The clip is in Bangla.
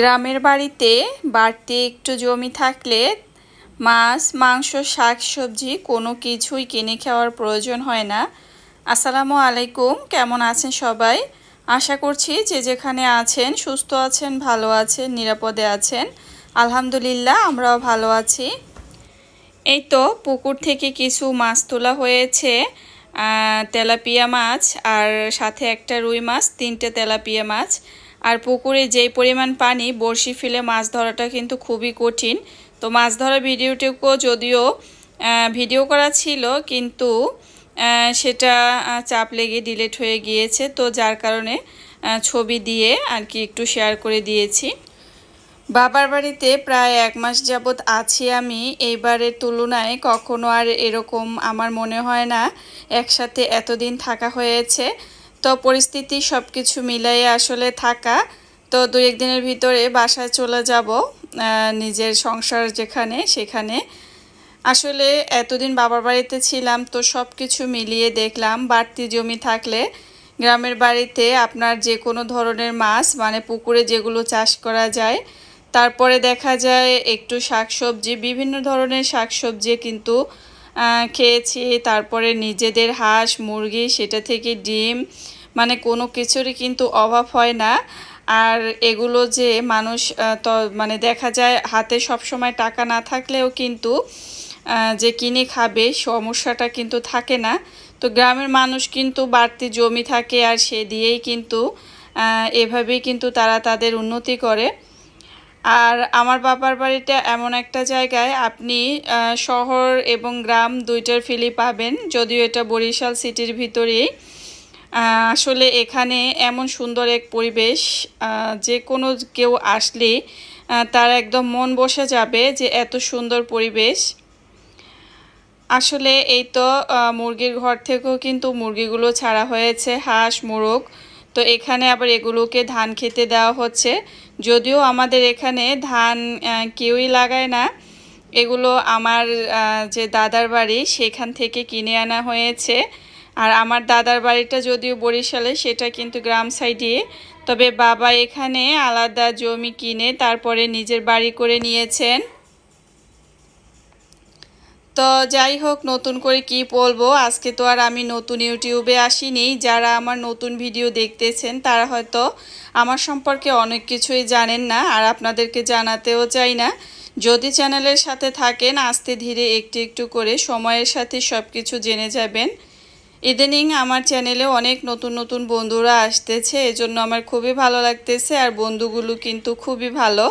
গ্রামের বাড়িতে বাড়তি একটু জমি থাকলে মাছ, মাংস, শাক, সবজি কোনো কিছুই কিনে খাওয়ার প্রয়োজন হয় না। আসসালামু আলাইকুম, কেমন আছেন সবাই? আশা করছি যে যেখানে আছেন সুস্থ আছেন, ভালো আছেন, নিরাপদে আছেন। আলহামদুলিল্লাহ, আমরাও ভালো আছি। এই তো পুকুর থেকে কিছু মাছ তোলা হয়েছে তেলাপিয়া মাছ আর সাথে একটা রুই মাছ, তিনটে তেলাপিয়া মাছ। আর পুকুরে যেই পরিমাণ পানি, বড়শি ফেলে মাছ ধরাটা কিন্তু খুবই কঠিন। তো মাছ ধরা ভিডিওটুকু যদিও ভিডিও করা ছিল, কিন্তু সেটা চাপ লেগে ডিলেট হয়ে গিয়েছে। তো যার কারণে ছবি দিয়ে আর কি একটু শেয়ার করে দিয়েছি। বাবার বাড়িতে প্রায় এক মাস যাবৎ আছি আমি। এইবারের তুলনায় কখনো আর এরকম আমার মনে হয় না। একসাথে এতদিন থাকা হয়েছে। তো পরিস্থিতি সব কিছু মিলাই আসলে থাকা। তো দু একদিনের ভিতরে বাসায় চলে যাব নিজের সংসার যেখানে সেখানে। আসলে এতদিন বাবার বাড়িতে ছিলাম তো সব কিছু মিলিয়ে দেখলাম, বাড়তি জমি থাকলে গ্রামের বাড়িতে আপনার যে কোনো ধরনের মাছ মানে পুকুরে যেগুলো চাষ করা যায়, তারপরে দেখা যায় একটু শাকসবজি, বিভিন্ন ধরনের শাকসবজি কিন্তু খেয়েছি, তারপরে নিজেদের হাঁস, মুরগি, সেটা থেকে ডিম মানে কোনো কিছুরই কিন্তু অভাব হয় না। আর এগুলো যে মানুষ তো মানে দেখা যায় হাতে সব সময় টাকা না থাকলেও কিন্তু যে কিনে খাবে, সমস্যাটা কিন্তু থাকে না। তো গ্রামের মানুষ কিন্তু বাড়তি জমি থাকে আর সে দিয়েই কিন্তু এভাবেই কিন্তু তারা তাদের উন্নতি করে। আর আমার বাবার বাড়িটা এমন একটা জায়গায় আপনি শহর এবং গ্রাম দুইটার ফিলি পাবেন। যদিও এটা বরিশাল সিটির ভিতরেই। আসলে এখানে এমন সুন্দর এক পরিবেশ যে কোনো কেউ আসলে তার একদম মন বসে যাবে যে এত সুন্দর পরিবেশ। আসলে এই তো মুরগির ঘর থেকেও কিন্তু মুরগিগুলো ছাড়া হয়েছে, হাঁস, মোরগ। তো এখানে আবার এগুলোকে ধান খেতে দেওয়া হচ্ছে। যদিও আমাদের এখানে ধান কেউই লাগায় না। এগুলো আমার যে দাদার বাড়ি সেখান থেকে কিনে আনা হয়েছে। আর আমার দাদার বাড়িটা যদিও বরিশালে, সেটা কিন্তু গ্রাম সাইডে। তবে বাবা এখানে আলাদা জমি কিনে তারপরে নিজের বাড়ি করে নিয়েছেন। তো যাই হোক, নতুন করে কি বলব? আজকে তো আর আমি নতুন ইউটিউবে আসিনি। যারা আমার নতুন ভিডিও দেখতেছেন, তারা হয়তো আমার সম্পর্কে অনেক কিছুই জানেন না, আর আপনাদেরকে জানাতেও চাই না। যদি চ্যানেলের সাথে থাকেন, আস্তে ধীরে একটু একটু করে সময়ের সাথে সব কিছু জেনে যাবেন। ইদানিং আমার চ্যানেলে অনেক নতুন নতুন বন্ধুরা আসতেছে, এজন্য আমার খুবই ভালো লাগতেছে, আর বন্ধুগুলো কিন্তু খুবই ভালো।